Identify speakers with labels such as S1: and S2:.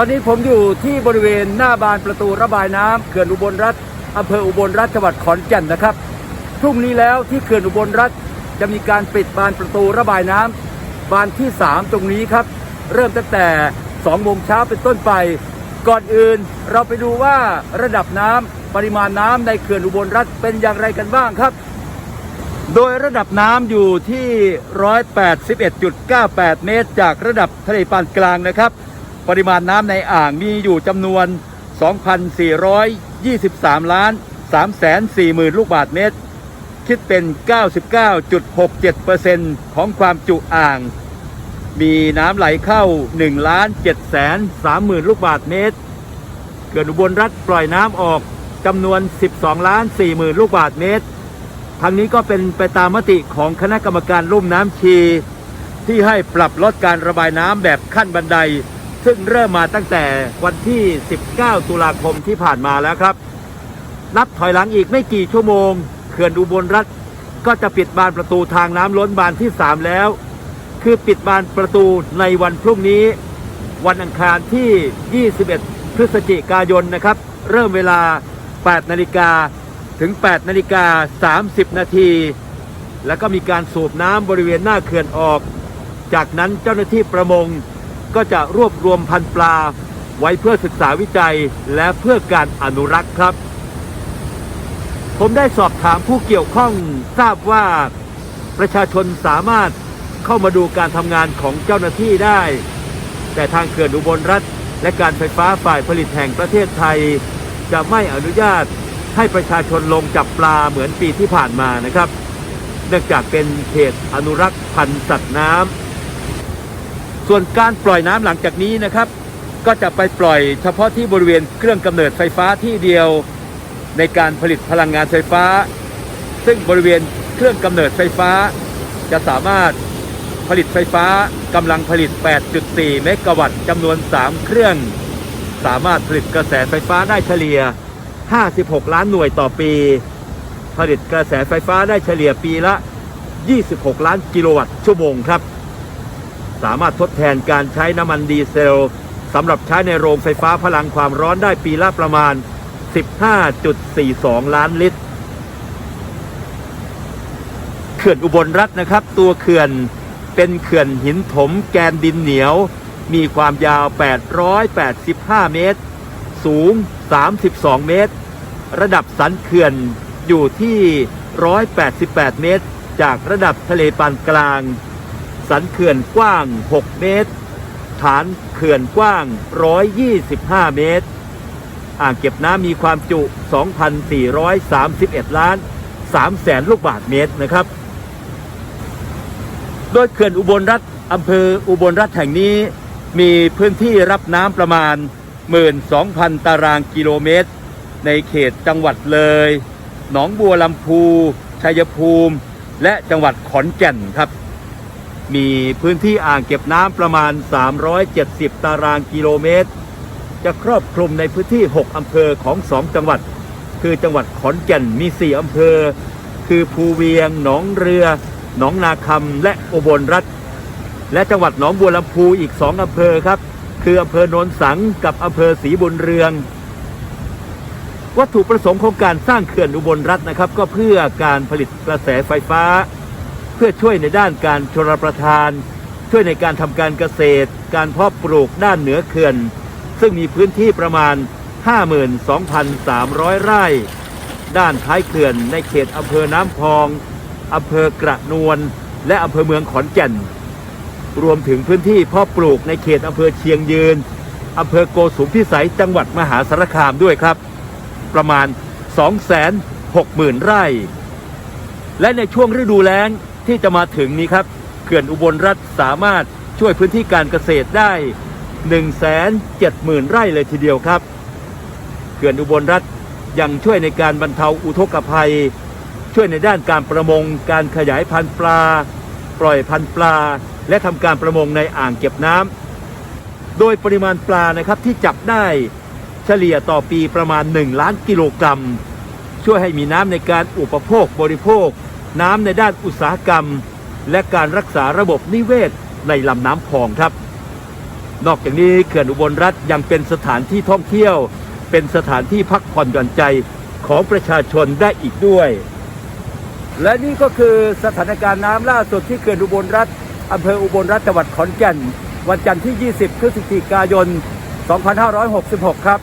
S1: ตอนนี้ผมอยู่ที่บริเวณหน้าบานประตูระบายน้ำเขื่อนอุบลรัฐอำเภออุบลรัฐจังหวัดขอนแก่นนะครับพรุ่งนี้แล้วที่เขื่อนอุบลรัฐจะมีการปิดบานประตูระบายน้ำบานที่ 3 ตรงนี้ครับ เริ่มตั้งแต่2โมงเช้าเป็นต้นไป ก่อนอื่นเราไปดูว่าระดับน้ำปริมาณน้ำในเขื่อนอุบลรัฐเป็นอย่างไรกันบ้างครับ โดยระดับน้ำอยู่ที่ 181.98 เมตร จากระดับทะเลปานกลางนะครับ ปริมาณน้ำในอ่างมีอยู่จำนวน 2,423 ล้าน 3 4 0 0 0 0 ลูกบาทเมตร คิดเป็น 99.67%ของความจุอ่าง มีน้ำไหลเข้า 1 ล้าน7แสน30,000 ลูกบาทเมตรเขื่อนอุบลรัฐปล่อยน้ำออกจำนวน 12 ล้าน40,000 ลูกบาทเมตรทางนี้ก็เป็นไปตามมติของคณะกรรมการลุ่มน้ำชี ที่ให้ปรับลดการระบายน้ำแบบขั้นบันได ซึ่งเริ่มมาตั้งแต่วันที่ 19 ตุลาคมที่ผ่านมาแล้วครับ นับถอยหลังอีกไม่กี่ชั่วโมงเขื่อนอุบลรัฐก็จะปิดบานประตูทางน้ำล้นบานที่ 3 แล้ว คือปิดบานประตูในวันพรุ่งนี้ วันอังคารที่ 21 พฤศจิกายนนะครับ เริ่มเวลา 8 นาฬิกาถึง 8 นาฬิกา 30 นาที แล้วก็มีการสูบน้ำบริเวณหน้าเขื่อนออก จากนั้นเจ้าหน้าที่ประมง ก็จะรวบรวมพันธุ์ปลา ไว้เพื่อศึกษาวิจัยและเพื่อการอนุรักษ์ครับ ผมได้สอบถามผู้เกี่ยวข้องทราบว่าประชาชนสามารถเข้ามาดูการทำงานของเจ้าหน้าที่ได้ แต่ทางเขื่อนอุบลรัฐ และการไฟฟ้าฝ่ายผลิตแห่งประเทศไทย จะไม่อนุญาตให้ประชาชนลงจับปลาเหมือนปีที่ผ่านมานะครับ เนื่องจากเป็นเขตอนุรักษ์พันธุ์สัตว์น้ำ ส่วนการปล่อยน้ำหลังจากนี้นะครับ ก็จะไปปล่อยเฉพาะที่บริเวณเครื่องกำเนิดไฟฟ้าที่เดียวในการผลิตพลังงานไฟฟ้า ซึ่งบริเวณเครื่องกำเนิดไฟฟ้า จะสามารถผลิตไฟฟ้ากำลังผลิต 8.4 เมกะวัตต์จำนวน 3 เครื่อง สามารถผลิตกระแสไฟฟ้าได้เฉลี่ย 56 ล้านหน่วยต่อปี ผลิตกระแสไฟฟ้าได้เฉลี่ยปีละ 26 ล้านกิโลวัตต์ชั่วโมงครับ สามารถทดแทนการใช้น้ำมันดีเซลสำหรับใช้ในโรงไฟฟ้าพลังความร้อนได้ปีละประมาณ 15.42 ล้านลิตร เขื่อนอุบลรัฐนะครับ ตัวเขื่อนเป็นเขื่อนหินถมแกนดินเหนียว มีความยาว 885 เมตร สูง 32 เมตร ระดับสันเขื่อนอยู่ที่ 188 เมตร จากระดับทะเลปานกลาง สันเขื่อนกว้าง 6 เมตร ฐานเขื่อนกว้าง 125 เมตร อ่างเก็บน้ำมีความจุ 2,431 ล้าน 3 แสนลูกบาทเมตรนะครับ โดยเขื่อนอุบลรัฐอำเภออุบลรัฐแห่งนี้มีพื้นที่รับน้ำประมาณ 12,000 ตารางกิโลเมตร ในเขตจังหวัดเลย หนองบัวลำพู ชัยภูมิ และจังหวัดขอนแก่นครับ มีพื้นที่อ่างเก็บน้ำประมาณ 370 ตารางกิโลเมตร จะครอบคลุมในพื้นที่ 6 อำเภอของ 2 จังหวัด คือจังหวัดขอนแก่นมี 4 อำเภอ คือภูเวียง หนองเรือ หนองนาคำ และอุบลรัฐ และจังหวัดหนองบัวลำพูอีก 2 อำเภอครับ คืออำเภอโนนสังกับอำเภอศรีบุญเรือง วัตถุประสงค์ของการสร้างเขื่อนอุบลรัฐนะครับ ก็เพื่อการผลิตกระแสไฟฟ้า เพื่อช่วยในด้านการชลประทาน ช่วยในการทำการเกษตร การเพาะปลูกด้านเหนือเขื่อน ซึ่งมีพื้นที่ประมาณ 52,300 ไร่ ด้านท้ายเขื่อนในเขตอำเภอน้ำพองอำเภอกระนวลและอำเภอเมืองขอนแก่น รวมถึงพื้นที่เพาะปลูกในเขตอำเภอเชียงยืนอำเภอโกสุมพิสัยจังหวัดมหาสารคามด้วยครับ ประมาณ 260,000 ไร่ และในช่วงฤดูแล้ง ที่จะมาถึงนี้ครับเขื่อนอุบลรัฐสามารถช่วยพื้นที่การเกษตรได้ 170,000 ไร่เลยทีเดียวครับ เขื่อนอุบลรัฐยังช่วยในการบรรเทาอุทกภัย ช่วยในด้านการประมง การขยายพันธุ์ปลา ปล่อยพันธุ์ปลา และทำการประมงในอ่างเก็บน้ำโดยปริมาณปลานะครับที่จับได้เฉลี่ยต่อปีประมาณ 1 ล้านกิโลกรัม ช่วยให้มีน้ำในการอุปโภคบริโภค น้ำในด้านอุตสาหกรรม และการรักษาระบบนิเวศในลำน้ำพองครับ นอกจากนี้เขื่อนอุบลรัฐยังเป็นสถานที่ท่องเที่ยว เป็นสถานที่พักผ่อนหย่อนใจของประชาชนได้อีกด้วย และนี่ก็คือสถานการณ์น้ำล่าสุดที่เขื่อนอุบลรัฐอำเภออุบลรัฐจังหวัดขอนแก่น วันจันทร์ที่ 20 พฤศจิกายน 2566 ครับ